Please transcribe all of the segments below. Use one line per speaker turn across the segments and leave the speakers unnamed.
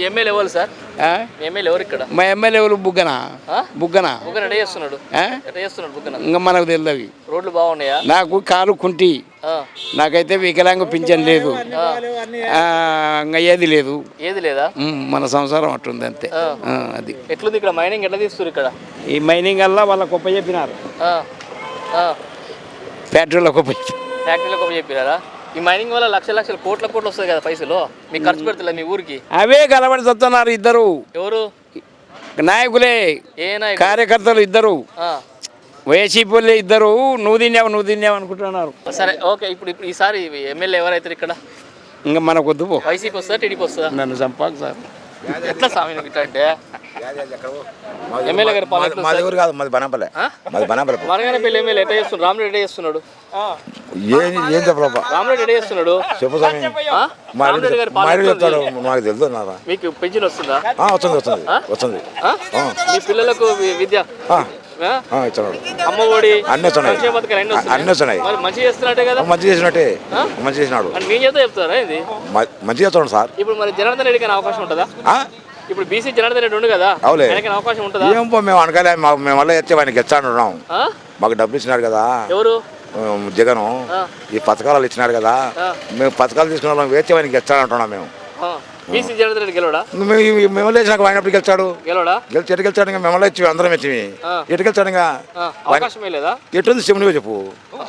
మీ MLA ఎవరు sir? మీ MLA ఎవరు ఇక్కడ?
మా ఎమ్మెల్యే వాళ్ళు బుగ్గన? బుగ్గన?
బుగ్గన ఎట చేస్తున్నాడు? ఎట చేస్తున్నాడు బుగ్గన?
ఇంకా మనకు తెలియదు
రోడ్లు బాగున్నాయా?
నాకు కాలు కుంటి. నాకైతే వికలాంగ పింఛన్ లేదు. ఇంకా ఏది లేదు.
ఏది లేదా?
మన సంసారం అట్టుంది అంతే. అది.
ఎట్లుంది ఇక్కడ? మైనింగ్ ఎట్లా తీస్తారు ఇక్కడ?
ఈ మైనింగ్ వల్ల వాళ్ళ గొప్ప చెప్పినారు. ఫ్యాక్టరీలో గొప్ప
ఫ్యాక్టరీలో ఒక చెప్పారా ఈ మైనింగ్ వల్ల లక్ష లక్షల కోట్ల కోట్లు వస్తుంది కదా పైసలు. మీకు ఖర్చు పెడతలే మీ ఊరికి.
అవే కలబడి చస్తున్నారు ఇద్దరు.
ఎవరు?
నాయకులే
ఏ నాయకుడు?
కార్యకర్తలు ఇద్దరు.
ఆ,
వైసీపీ వాళ్ళే ఇద్దరు. నువ్వు తిన్నావు నువ్వు తిన్నావు అనుకుంటున్నారు.
సరే ఓకే ఇప్పుడు ఇప్పుడు ఈసారి ఎమ్మెల్యే ఎవరైతారు ఇక్కడ?
ఇంకా మనకు వద్దు పో.
వైసీపీ వస్తుందా టీడీపీ వస్తుందా?
నన్ను చంపాకు సార్.
ఎట్లా స్వామి ఇట్లా అంటే? ఎమ్మెల్యే గారి పాలన ఉంది
ఊరు కాదు మాది బనాపల్లె? మాది బనాపల్లె.
వరగానపల్లి ఎమ్మెల్యే ఎట్లా చేస్తున్నాడు రామరెడ్డి ఎట్లా చేస్తున్నాడు
ఏం ఏం చెప్పలప్ప
రామరెడ్డి ఎట్లా చేస్తున్నాడు
చెప్పు స్వామి? మా
రామరెడ్డి గారి పాలన
చెప్తాడు? నాకు తెలుసు
మీకు పెన్షన్ వస్తుందా?
ఆ, వస్తుంది వస్తుంది? వస్తుంది.
ఆ? మీ పిల్లలకు విద్య?
ఇస్తున్నాడు
అమ్మ ఒడి
అన్నీ వస్తున్నాయి.
అన్నీ వస్తున్నాయి. మంచి చేస్తున్నట్టే కదా
మంచి చేసినట్టే? మంచి చేసినాడు
మీ చేత చెప్తారా ఇది
మంచి చేస్తాడు సార్
ఇప్పుడు మరి జనార్దన్ రెడ్డికి అవకాశం ఉంటుందా? ఇప్పుడు బీసీ జనార్దన్ రెడ్డి ఉండు కదా
అవులే.
ఆయనకి అవకాశం ఉంటుందా
ఏం పో మేము అనకాలే మేము వల్ల ఎత్తే వానికి ఇచ్చాడున్నాం
ఆ?
మాకు డబ్బులు ఇచ్చినాడు కదా
ఎవరు
జగను. ఈ పథకాలు ఇచ్చినాడు కదా. మేము పథకాలు తీసుకున్న వాళ్ళం వేస్తే ఇచ్చాడంటున్నాం మేము.
బీసీ జనార్దన్ రెడ్డి గెలవడా?
మేము మేము లేచినాక వాడినప్పుడు గెలిచాడు.
గెలవడా?
గెలిచి ఎటు గెలిచాడు ఇంకా మిమ్మల్ని ఇచ్చి అందరం ఇచ్చి. ఎటు గెలిచాడు ఇంకా?
అవకాశమే లేదా?
చెప్పు నువ్వే చెప్పు.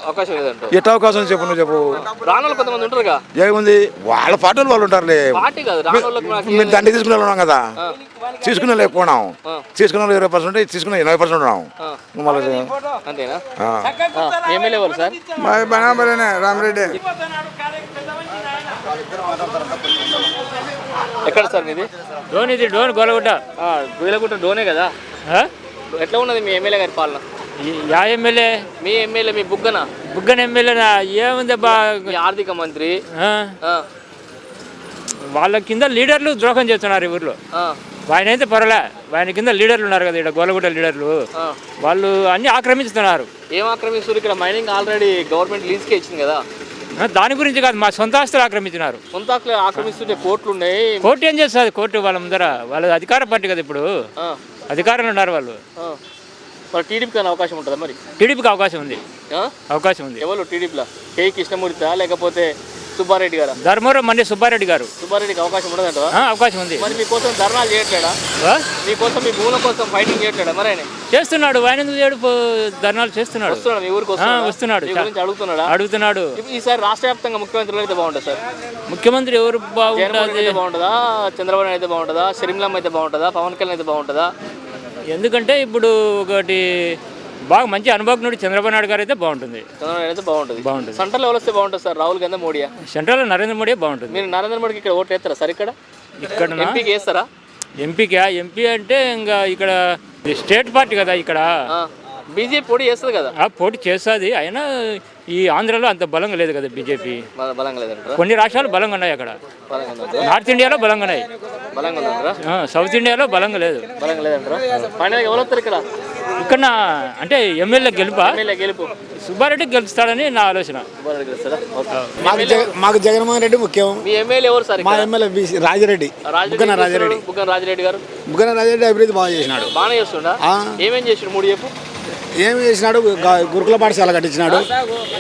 అవకాశం లేదంట.
ఎటు అవకాశం చెప్పు నువ్వు చెప్పు.
రానోళ్ళు కొంతమంది ఉంటారుగా
ఏముంది? వాళ్ళ పార్టీలు వాళ్ళు ఉంటారులే.
పార్టీ కాదు
మేము దండి తీసుకునే ఉన్నాం కదా. తీసుకునే
ఆ.
తీసుకున్న వాళ్ళు ఇరవై పర్సెంట్ తీసుకున్న ఎనభై పర్సెంట్ ఉన్నాం. మళ్ళీ
అంతేనా? MLA sir?
రామరెడ్డి.
ఎక్కడ సార్ మీది?
డోన్ ఇది డోన్ గొలగుట్ట.
ఆ, గుయలగుట్ట డోనే కదా? ఎట్లా ఉన్నది మీ ఎమ్మెల్యే గారి పాలన?
Yeah MLA.
మీ ఎమ్మెల్యే మీ బుగ్గన?
బుగ్గన ఎమ్మెల్యేనా ఏముంది బా
ఆర్థిక మంత్రి?
వాళ్ళ కింద లీడర్లు ద్రోహం చేస్తున్నారు ఈ ఊర్లో. ఆయన అయితే పర్వాలే ఆయన కింద లీడర్లు ఉన్నారు కదా ఇక్కడ గొలగుట్ట లీడర్లు. వాళ్ళు అన్ని ఆక్రమిస్తున్నారు.
ఏం ఆక్రమిస్తారు ఇక్కడ మైనింగ్ ఆల్రెడీ గవర్నమెంట్ లీజ్కే ఇచ్చింది కదా.
దాని గురించి కాదు మా సొంత ఆస్తులు ఆక్రమించినారు.
సొంత ఆకులు ఆక్రమిస్తుంటే కోట్లు ఉన్నాయి
కోర్టు ఏం చేస్తుంది? కోర్టు వాళ్ళ ముందర వాళ్ళ అధికార పార్టీ కదా ఇప్పుడు. అధికారంలో ఉన్నారు వాళ్ళు.
మరి టీడీపీకి అవకాశం ఉంటుందా మరి?
టీడీపీకి అవకాశం ఉంది? అవకాశం ఉంది.
ఎవరు టీడీపీలో? కే. కృష్ణమూర్తి లేకపోతే సుబ్బారెడ్డి గారా?
ధర్మవరం మండి సుబ్బారెడ్డి గారు.
సుబ్బారెడ్డికి అవకాశం ఉండదంటవా?
ఆ, అవకాశం ఉంది.
మరి మీకోసం ధర్నాలు చేయట్లేడా? మీకోసం మీ భూముల కోసం ఫైటింగ్ చేయట్లేడా మరి ఆయన?
చేస్తున్నాడు ఆయన ఎందుకు చేయడు? పో- ధర్నాలు చేస్తున్నాడు.
వస్తున్నాడు? అడుగుతున్నాడా? ఈసారి రాష్ట్ర వ్యాప్తంగా ముఖ్యమంత్రులు అయితే బాగుంటుంది సార్?
ముఖ్యమంత్రి ఎవరు బాగుంటుంది
బాగుంటుందా? చంద్రబాబు నాయుడు అయితే బాగుంటుందా? షర్మిలమ్మ అయితే బాగుంటుందా? పవన్ కళ్యాణ్ అయితే బాగుంటుందా?
ఎందుకంటే ఇప్పుడు ఒకటి బాగా మంచి అనుభవజ్ఞుడు చంద్రబాబు నాయుడు గారు అయితే బాగుంటుంది.
చంద్రబాబు అయితే బాగుంటుంది.
బాగుంటుంది.
సెంట్రల్ ఎవరు వస్తే బాగుంటుంది సార్? రాహుల్ గాంధీ మోడీయా?
సెంట్రల్ నరేంద్ర మోడీ బాగుంటుంది.
మీరు నరేంద్ర మోడీకి ఇక్కడ ఓట్లు వేస్తారా సార్ ఇక్కడ?
ఇక్కడ
ఎంపీకి వేస్తారా?
ఎంపీకి? ఎంపీ అంటే ఇంకా ఇక్కడ స్టేట్ పార్టీ కదా ఇక్కడ.
బీజేపీ పోటీ చేస్తుంది కదా.
ఆ పోటీ చేస్తుంది. అయినా ఈ ఆంధ్రాలో అంత బలంగా లేదు కదా బీజేపీ.
బల- బలంగా లేదంటారా?
కొన్ని రాష్ట్రాలు బలంగా ఉన్నాయి అక్కడ. నార్త్ ఇండియాలో బలంగా ఉన్నాయి.
బలంగా ఉందంటారా?
ఆ, సౌత్ ఇండియాలో బలంగా లేదు.
బలంగా లేదంటారా? ఫైనల్ ఎవరు వస్తారు ఇక్కడ?
అంటే ఎమ్మెల్యే గెలుపా?
గెలుపు.
సుబ్బారెడ్డి గెలుస్తాడని నా ఆలోచన.
మాకు జగ మాకు జగన్మోహన్ రెడ్డి ముఖ్యం.
మీ ఎమ్మెల్యే ఎవరు సార్
మా
ఇక్కడ?
MLA BC Rajireddy. బుగ్గన రాజిరెడ్డి.
బుగ్గన రాజిరెడ్డి గారు?
బుగ్గన రాజిరెడ్డి అభివృద్ధి బాగా చేసినాడు.
బాగానే చేస్తుండా?
ఆ.
ఏమేం చేసిండు మూడు చెప్పు?
ఏమి చేసినాడు? గురుకుల పాఠశాల కట్టించినాడు.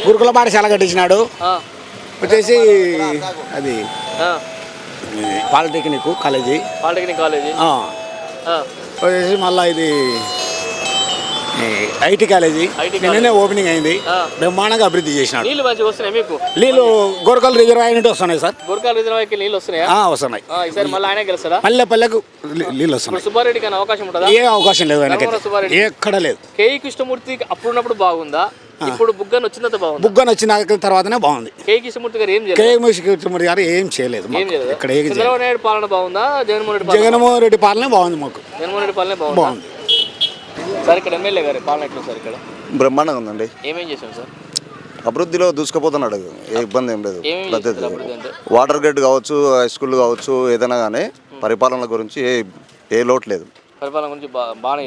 గురుకుల పాఠశాల కట్టించినాడు. వచ్చేసి అది పాలిటెక్నిక్ కాలేజీ.
Polytechnic college.
వచ్చేసి మళ్ళీ ఇది ఐటీ కాలేజీ
ఐటీ
నిన్ననే ఓపెనింగ్ అయింది. బ్రహ్మాండంగా అభివృద్ధి చేసినాడు
నీళ్ళు మంచిగా వస్తున్నాయి మీకు?
నీళ్ళు గోరకల్ రిజర్వ్ అయినట్టు వస్తున్నాయి సార్.
గురకాల రిజర్వాయర్కి నీళ్ళు వస్తున్నాయా?
వస్తున్నాయి.
ఆ, ఈసారి మళ్ళీ ఆయనే గెలుస్తాడా?
పల్లె పల్లెకు నీళ్ళు వస్తున్నాయి.
సుబ్బారెడ్డికి అవకాశం ఉంటుందా?
ఏ అవకాశం లేదు
సుబ్బారెడ్డి.
ఎక్కడ లేదు.
కేఈ కృష్ణమూర్తి అప్పుడున్నప్పుడు బాగుందా? ఇప్పుడు బుగ్గన్ వచ్చిన బాగుందా?
బుగ్గన వచ్చిన తర్వాతనే బాగుంది.
కేఈ కృష్ణమూర్తి గారు ఏం చేయలేదు?
కృష్ణమూర్తి గారు ఏం చేయలేదు ఇక్కడ
చంద్రబాబు నాయుడు పాలన బాగుందా? జగన్మోహన్ రెడ్డి పాలన
జగన్మోహన్ రెడ్డి పాలనే బాగుంది మాకు.
జగన్మోహన్ రెడ్డి పాలన బాగుంది. సార్ ఇక్కడ ఎమ్మెల్యే గారి పాలన ఎట్లా సార్ ఇక్కడ?
బ్రహ్మాండంగా ఉందండి.
ఏమేం చేశాం సార్?
అభివృద్ధిలో దూసుకుపోతున్నాడు. ఏ ఇబ్బంది ఏం లేదు.
అంటే?
వాటర్ గేట్ కావచ్చు హై స్కూల్ కావచ్చు ఏదైనా కానీ పరిపాలన గురించి ఏ ఏ లోటు లేదు.
పరిపాలన గురించి బాగానే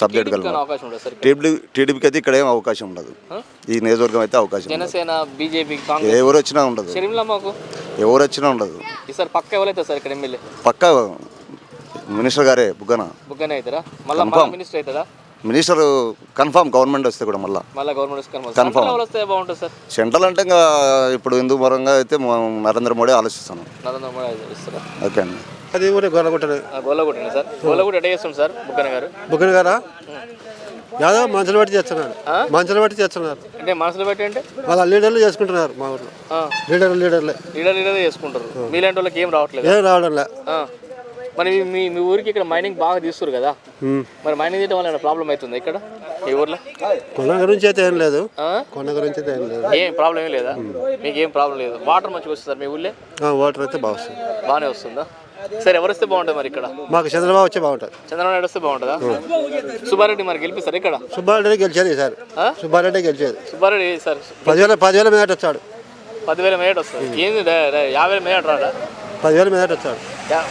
సబ్జెక్ట్
టీడీపీకి
అయితే ఇక్కడ ఏం అవకాశం ఉండదు. ఈ నియోజకవర్గం అయితే అవకాశం
జనసేన బీజేపీ
ఎవరు వచ్చినా ఉండదు. ఎవరు వచ్చినా ఉండదు.
ఈసారి పక్క ఎవరైతే సార్ ఇక్కడ ఎమ్మెల్యే?
పక్కా మినిస్టర్ గారే బుగ్గన.
బుగ్గనే అవుతారా? మళ్ళీ. మినిస్టర్ అవుతారా?
మినిస్టర్ కన్ఫామ్ గవర్నమెంట్ వస్తే కూడా మళ్ళీ.
మళ్ళీ గవర్నమెంట్ ఎవరు వస్తే బాగుంటుంది సార్.
సెంట్రల్ అంటే ఇంకా ఇప్పుడు హిందూ పరంగా అయితే నరేంద్ర మోడీ ఆలోచిస్తాను
నరేంద్ర మోడీ
ఓకే అండి.
అది ఊరే గొల్లగొట్టరు
గోల్లగుట్టండి సార్. గోల్లగుట్ట ఎట్లా చేస్తుంది సార్ బుగ్గన గారు?
బుగ్గన గారా? యాదవ్ మనుషులు బట్టి చేస్తున్నారు. మనుషులు బట్టి చేస్తున్నారు.
అంటే మనసులో పెట్టి అంటే?
వాళ్ళ లీడర్లు చేసుకుంటున్నారు మా ఊర్లో.
ఆ,
లీడర్లు లీడర్లే.
లీడర్ లీడర్ చేసుకుంటారు. మీలాంటి వాళ్ళకి ఏం రావట్లేదు?
ఏం రావడం లే
ఆ. మరి మీ- మీ ఊరికి ఇక్కడ మైనింగ్ బాగా తీస్తారు కదా. మరి మైనింగ్ తీయడం వల్ల ప్రాబ్లం అవుతుంది ఇక్కడ? ఈ ఊర్లో?
కొన గురించి అయితే ఏం లేదు? కొన గురించి అయితే ఏం లేదు.
ఏం ప్రాబ్లం ఏం లేదా? మీకు ఏం ప్రాబ్లం లేదు. వాటర్ మంచిగా వస్తుంది సార్ మీ ఊళ్ళో
వాటర్ అయితే బాగా వస్తుంది.
బాగానే వస్తుందా? సరే ఎవరు వస్తే బాగుంటుంది మరి ఇక్కడ?
మాకు చంద్రబాబు వచ్చే బాగుంటుంది.
చంద్రబాబు నాయుడు వస్తే బాగుంటుందా? సుబ్బారెడ్డి మరి గెలిపిస్తారు ఇక్కడ?
సుబ్బారెడ్డి గెలిచేది ఈసారి
ఆ?
సుబ్బారెడ్డి గెలిచేది.
సుబ్బారెడ్డి సార్.
పదివేల పదివేల మీద వచ్చాడు
పదివేల మేట వస్తుంది ఏంది యాభై మేట రాడా?
పదివేల మీద వచ్చాడు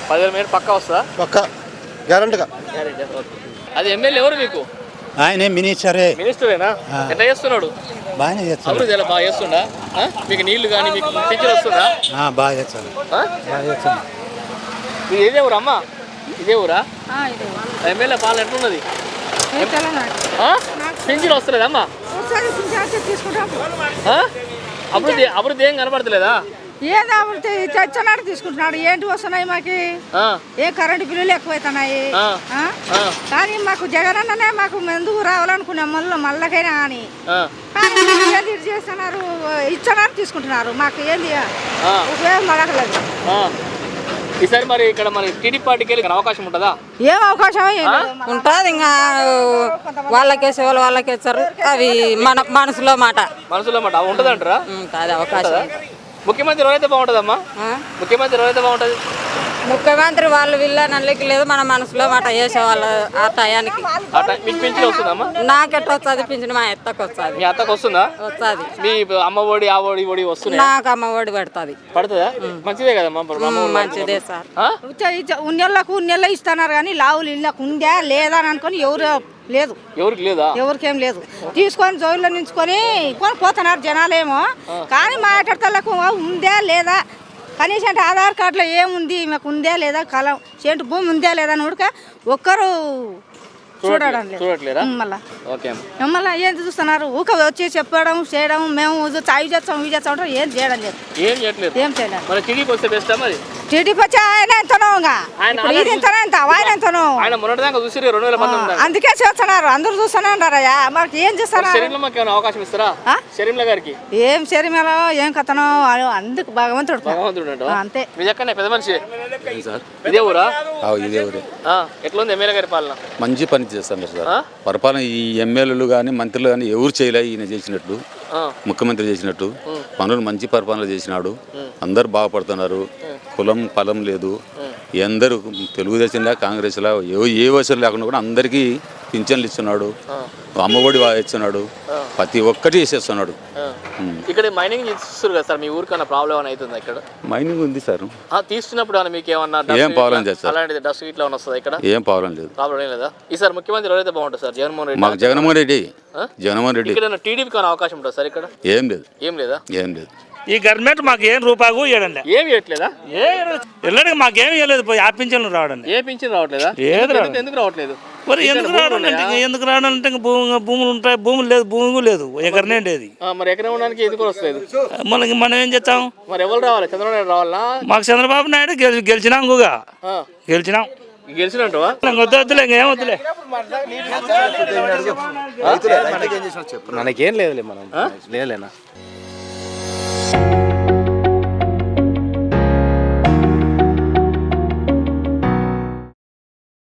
పదివేల మేట పక్కా వస్తుందా?
పక్క. గ్యారంటీగా.
అది ఎమ్మెల్యే ఎవరు మీకు?
ఆయన మినిస్టరే.
మినిస్టరేనా? ఎట్లా చేస్తున్నాడు?
బాగానే చేస్తాడు.
అభివృద్ధి ఎలా బాగా చేస్తుండా? ఆ? మీకు నీళ్ళు కానీ మీకు పింఛన్ వస్తుందా?
ఆ, బాగా చేస్తాడు.
ఆ?
బాగా చేస్తాడు.
ఇది ఇదే ఊరా అమ్మా? ఇదే ఊరా? ఎమ్మెల్యే పాలన ఎట్లున్నది? ఆ? పింఛన్ వస్తలేదా అమ్మా? ఆ? అభివృద్ధి అభివృద్ధి ఏం కనపడతలేదా?
ఏదో చచ్చినాడు తీసుకుంటున్నాడు. ఏంటి వస్తున్నాయి మాకి?
ఆ,
ఏ కరెంటు బిల్లులు ఎక్కువైతున్నాయి?
ఆ.
ఆ?
ఆ,
కానీ మాకు జగన్ అన్ననే మాకు ఎందుకు రావాలనుకున్నాం? మళ్ళీ మళ్ళకైనా కానీ
ఆ,
కానీ ఇది చేస్తున్నారు? ఇచ్చన్నారు తీసుకుంటున్నారు. మాకు ఏంది?
ఆ,
ఉపయోగం పడకలేదు.
ఈసారి మరి ఇక్కడ మరి టీడీపీ పార్టీకి వెళ్ళి అవకాశం ఉంటుందా?
ఏం అవకాశం.
ఉంటుంది. ఇంకా వాళ్ళకేసే వాళ్ళు వాళ్ళకేస్తారు అవి మన మనసులో మాట.
మనసులో మాట. ఉంటుందంటారా?
ఉంటుంది అవకాశం.
ముఖ్యమంత్రి ఎవరైతే బాగుంటుందమ్మా
ఆ?
ముఖ్యమంత్రి ఎవరైతే బాగుంటుంది
ముఖ్యమంత్రి వాళ్ళు వీళ్ళ నల్లికి లేదు మన మనసులో మాట వేసే వాళ్ళ ఆ టయానికి.
ఆ టైం మీకు పింఛన్ వస్తుందమ్మా
నాకెట్ట వస్తుంది పింఛన్? మా ఎత్తకు వస్తుంది.
మీ అత్తకు వస్తుందా?
వస్తుంది.
మీ అమ్మ ఒడి ఆ ఒడి ఒడి వస్తున్నాయి?
నాకు అమ్మ ఒడి పెడుతుంది.
పడుతుందా? మంచిదే కదమ్మా
మంచిదే సార్.
ఉన్నోళ్ళకు ఉన్నెళ్ళ ఇస్తున్నారు కానీ లావులు ఇళ్ళకు ఉందా లేదా అని అనుకొని ఎవరు లేదు.
ఎవరికి లేదా?
ఎవరికేం లేదు. తీసుకొని జోబులో నుంచుకొని కొని పోతున్నారు జనాలేమో. కానీ మాట్లాడతలకు ఉందా లేదా కనీసం అంటే ఆధార్ కార్డులో ఏముంది? మాకు ఉందా లేదా? కలం చేంటు భూమి ఉందా లేదా అని ఉడక ఒక్కరు చూడడం లేదు. మళ్ళా. మళ్ళీ ఏం చూస్తున్నారు? ఊక వచ్చి చెప్పడం చేయడం మేము అవి చేస్తాం ఇవి చేస్తాం ఏం చేయడం లేదు.
ఏం
చేయలేదు.
టీడీపీ
వచ్చి ఆయన ఎంతనో ఇంకా.
ఆయన
ఇప్పుడు ఇది ఎంతనో ఎంత ఆయన ఎంతనో.
ఆయన మొన్నటిదాకా చూసి రెండు వేల మంది
అందుకే చేస్తున్నారు అందరూ చూస్తూనే ఉన్నారయ్యా. మాకు ఏం చేస్తున్నారు
అవకాశం ఇస్తారా? గారికి?
ఏం శరీరమేలో ఏం కథనో అందుకు భగవంతుడు.
భగవంతుడు
అంతే.
పెద్ద మనిషి. ఇదే ఊరా?
ఇదే ఊరే.
ఆ, ఎట్లుంది ఎమ్మెల్యే గారి పాలన?
మంచి పని చేస్తాను సార్? పరిపాలన ఈ ఎమ్మెల్యేలు కానీ మంత్రులు కానీ ఎవరు చేయలే ఈయన చేసినట్టు. ముఖ్యమంత్రి చేసినట్టు. పనులు మంచి పరిపాలన చేసినాడు. అందరు బాగుపడుతున్నారు. కులం పలం లేదు. అందరూ తెలుగుదేశంలా కాంగ్రెస్లా ఏ ఏ వయసు లేకుండా కూడా అందరికీ పింఛన్లు ఇస్తున్నాడు. అమ్మఒడి ఇస్తున్నాడు. ప్రతి ఒక్కటి చేసేస్తున్నాడు.
ఇక్కడ మైనింగ్ చేస్తారు కదా సార్ మీ ఊరికన్నా ప్రాబ్లం ఏమైనా అవుతుందా ఇక్కడ?
మైనింగ్ ఉంది సార్.
ఆ, తీస్తున్నప్పుడు మీకు ఏమన్నా
ఏం లేదు సార్.
అలాంటిది డస్ట్ ఇట్లా వస్తుందా ఇక్కడ?
ఏం ప్రాబ్లం లేదు.
ప్రాబ్లం లేదా? ఈసారి ముఖ్యమంత్రి ఎవరైతే బాగుంటుంది సార్ జగన్మోహన్ రెడ్డి?
మాకు జగన్మోహన్ రెడ్డి? జగన్మోహన్ రెడ్డి.
ఇక్కడ టీడీపీకి అవకాశం ఉంటుంది సార్ ఇక్కడ?
ఏం లేదు.
ఏం లేదా?
ఏం లేదు.
ఈ గవర్నమెంట్ మాకు ఏం రూపాయకు ఇవ్వడంలే.
ఏం చేయట్లేదా
ఏ ఎల్లడికి మాకేం ఇవ్వలేదు. పోయి ఆ పింఛన్లు రావడం
ఏ పింఛన్ రావట్లేదా?
ఏది
ఎందుకు-
రావట్లేదు.
ఎందుకు రావట్లేదు?
మరి ఎందుకు రావడం అంటే ఎందుకు రావడం అంటే ఇంకా భూమి భూములు ఉంటాయి. భూములు లేదు భూమి లేదు. ఎకరనే లేదు
ఆ, మరి ఎకరం ఉండడానికి ఎందుకు వస్తలేదు?
మనకి మనం ఏం చేస్తాం?
మరి ఎవరు రావాలి? చంద్రబాబు నాయుడు రావాలా?
మాకు చంద్రబాబు నాయుడు గెలి గెలిచినాం గుగా గెలిచినాం.
గెలిచినట్టువా
వద్దు వద్దులే ఇంకేం వద్దులే.
మనకేం లేదులే మనం. లేదులేనా?